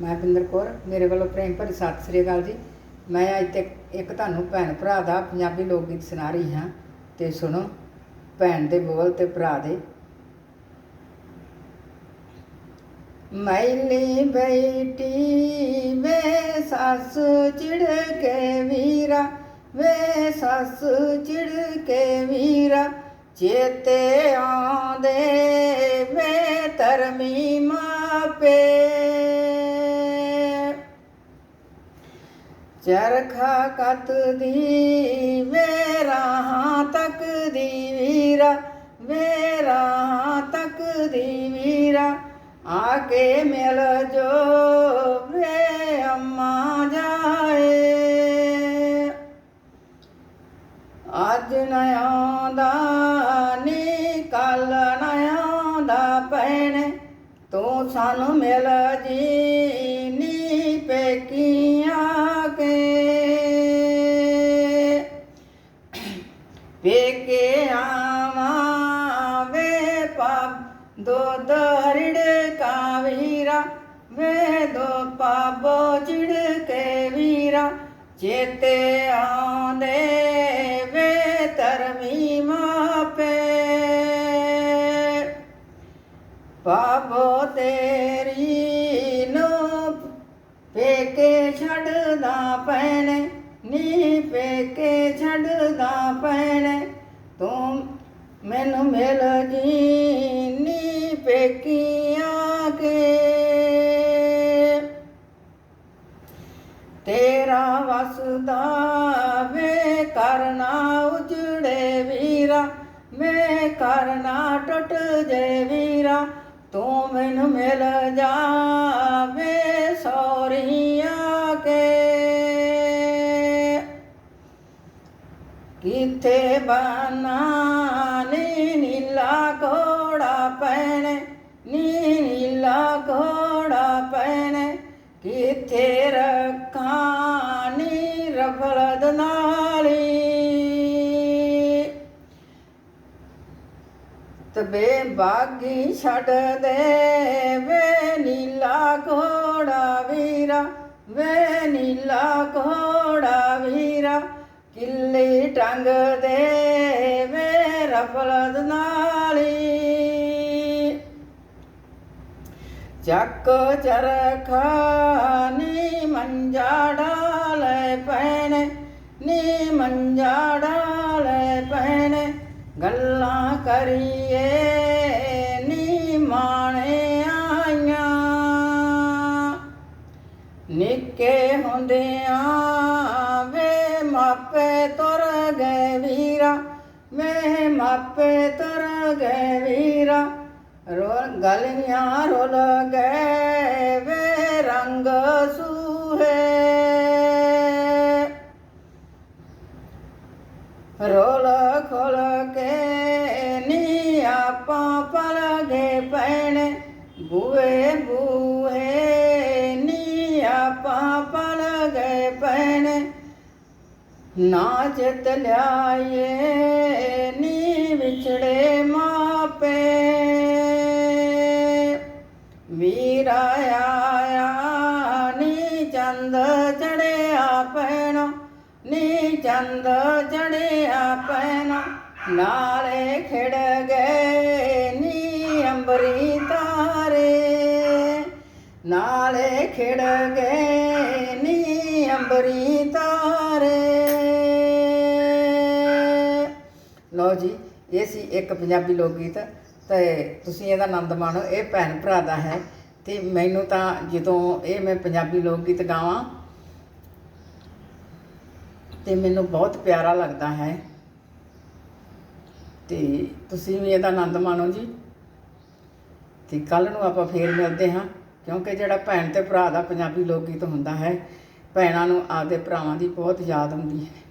ਮੈਂ ਬਿੰਦਰ ਕੌਰ, ਮੇਰੇ ਵੱਲੋਂ ਪ੍ਰੇਮ ਭਰੀ ਸਤਿ ਸ੍ਰੀ ਅਕਾਲ ਜੀ। ਮੈਂ ਅੱਜ ਤੇ ਇੱਕ ਤੁਹਾਨੂੰ ਭੈਣ ਭਰਾ ਦਾ ਪੰਜਾਬੀ ਲੋਕ ਗੀਤ ਸੁਣਾ ਰਹੀ ਹਾਂ ਤੇ ਸੁਣੋ, ਭੈਣ ਦੇ ਬੋਲ ਤੇ ਭਰਾ ਦੇ। ਮੈਲੀ ਬੈਠੀ ਵੇ ਸੱਸ ਚਿੜ ਕੇ ਵੀਰਾ, ਵੇ ਸੱਸ ਚਿੜ ਕੇ ਵੀਰਾ, ਚੇਤੇ ਆਉਂਦੇ ਵੇ ਚਰਖਾ ਕੱਤ ਦੀ ਵੇ ਰਾਹਾਂ ਤੱਕ ਦੀ ਵੀਰਾ ਵੇ ਰਾਹਾਂ ਤੱਕ ਦੀ ਵੀਰਾ। ਆ ਕੇ ਮਿਲ ਜੋ ਵੇ ਅੰਮਾ ਜਾਏ। ਅੱਜ ਨਿਆਂ ਦਾ ਨੀ, ਕੱਲ ਨਿਆਂ ਦਾ ਪੈਣ ਤੂੰ ਸਾਨੂੰ ਮਿਲ ਜੀ। ਪਾਪ ਦੋ ਦਰੜ ਕਾ ਵੀਰਾ ਵੇ ਦੋ ਪਾਬੋ ਚਿੜ ਕੇ ਵੀਰਾ। ਚੇਤੇ ਆਉਂਦੇ ਵੇ ਧਰਮੀ ਮਾਪੇ। ਪਾਬੋ ਤੇਰੀ ਨੂੰ ਪੇਕੇ ਛੱਡਦਾ ਪੈਣੇ ਨੀ ਪੇਕੇ ਛੱਡਦਾ ਪੈਣੇ। ਤੂੰ ਮੈਨੂੰ ਮਿਲ ਜੀ ਨੀ ਕੇ ਤੇਰਾ ਵਸਦਾ ਵੇ ਕਰਨਾ ਉਜੜੇ ਵੀਰਾ ਮੈਂ ਕਰਨਾ ਟੁੱਟ ਜੇ ਵੀਰਾ, ਤੂੰ ਮੈਨੂੰ ਮਿਲ ਜਾਵੇ ਸੌਰੀਆਂ ਕੇ। ਕਿਥੇ ਬਨਾ ਨੀਲਾ ਘੋੜਾ ਪੈਣੇ ਨੀਲਾ ਘੋੜਾ ਪੈਣੇ, ਕਿੱਥੇ ਰੱਖਾਂ ਨੀ ਰਫਲਦ ਨਾਲੀ? ਤਬੇ ਬਾਗੀ ਛੱਡ ਦੇ ਵੇ ਨੀਲਾ ਘੋੜਾ ਵੀਰਾ, ਵੇ ਨੀਲਾ ਘੋੜਾ ਵੀਰਾ, ਕਿੱਲੀ ਟੰਗ ਦੇ ਵੇ ਰਫਲਦ ਨਾਲੀ ਚੱਕ ਚਰਖਾ ਨੀ ਮੰਜਾ ਡਾਲੇ ਪੈਣੇ, ਨੀ ਮੰਜਾ ਡਾਲੇ ਪੈਣੇ। ਗੱਲਾਂ ਕਰੀਏ ਨੀ ਮਾਣੇ ਆਈਆਂ। ਨਿੱਕੇ ਹੁੰਦਿਆਂ ਵੇ ਮਾਪੇ ਤੁਰ ਗਏ ਵੀਰਾ, ਵੇ ਮਾਪੇ ਤੁਰ ਗਏ ਵੀਰਾ। ਰੋ ਗਲੀਆਂ ਰੁਲ ਗਏ ਵੇ ਰੰਗ ਸੂਹੇ। ਰੋਲ ਖੋਲ ਕੇ ਨੀ ਆਪਾਂ ਪਲ ਗਏ ਪੈਣੇ। ਬੂਏ ਬੂਏ ਨੀ ਆਪਾਂ ਪਲ ਗਏ ਪੈਣੇ। ਨਾ ਚਿਤ ਚੰਦ ਚੜਿਆ ਪੈਣਾ, ਨੀ ਚੰਦ ਚੜਿਆ ਪੈਣਾ। ਨਾਲੇ ਖਿੜ ਗਏ ਨੀ ਅੰਬਰੀ ਤਾਰੇ ਨਾਲੇ ਖਿੜ ਗਏ ਨੀ ਅੰਬਰੀ ਤਾਰੇ ਲਓ ਜੀ, ਇਹ ਸੀ ਇੱਕ ਪੰਜਾਬੀ ਲੋਕ ਗੀਤ ਤੇ ਤੁਸੀਂ ਇਹਦਾ ਆਨੰਦ ਮਾਣੋ, ਇਹ ਭੈਣ ਭਰਾ ਦਾ ਹੈ। ਤੇ ਮੈਨੂੰ ਤਾਂ ਜਦੋਂ ਇਹ ਮੈਂ ਪੰਜਾਬੀ ਲੋਕ ਗੀਤ ਗਾਵਾਂ, ਤੇ ਮੈਨੂੰ ਬਹੁਤ ਪਿਆਰਾ ਲੱਗਦਾ ਹੈ। ਤੇ ਤੁਸੀਂ ਵੀ ਇਹਦਾ ਆਨੰਦ ਮਾਣੋ ਜੀ। ਤੇ ਕੱਲ ਨੂੰ ਆਪਾਂ ਫੇਰ ਮਿਲਦੇ ਹਾਂ, ਕਿਉਂਕਿ ਜਿਹੜਾ ਭੈਣ ਤੇ ਭਰਾ ਦਾ ਪੰਜਾਬੀ ਲੋਕ ਗੀਤ ਹੁੰਦਾ ਹੈ, ਭੈਣਾਂ ਨੂੰ ਆਪਦੇ ਭਰਾਵਾਂ ਦੀ ਬਹੁਤ ਯਾਦ ਹੁੰਦੀ ਹੈ।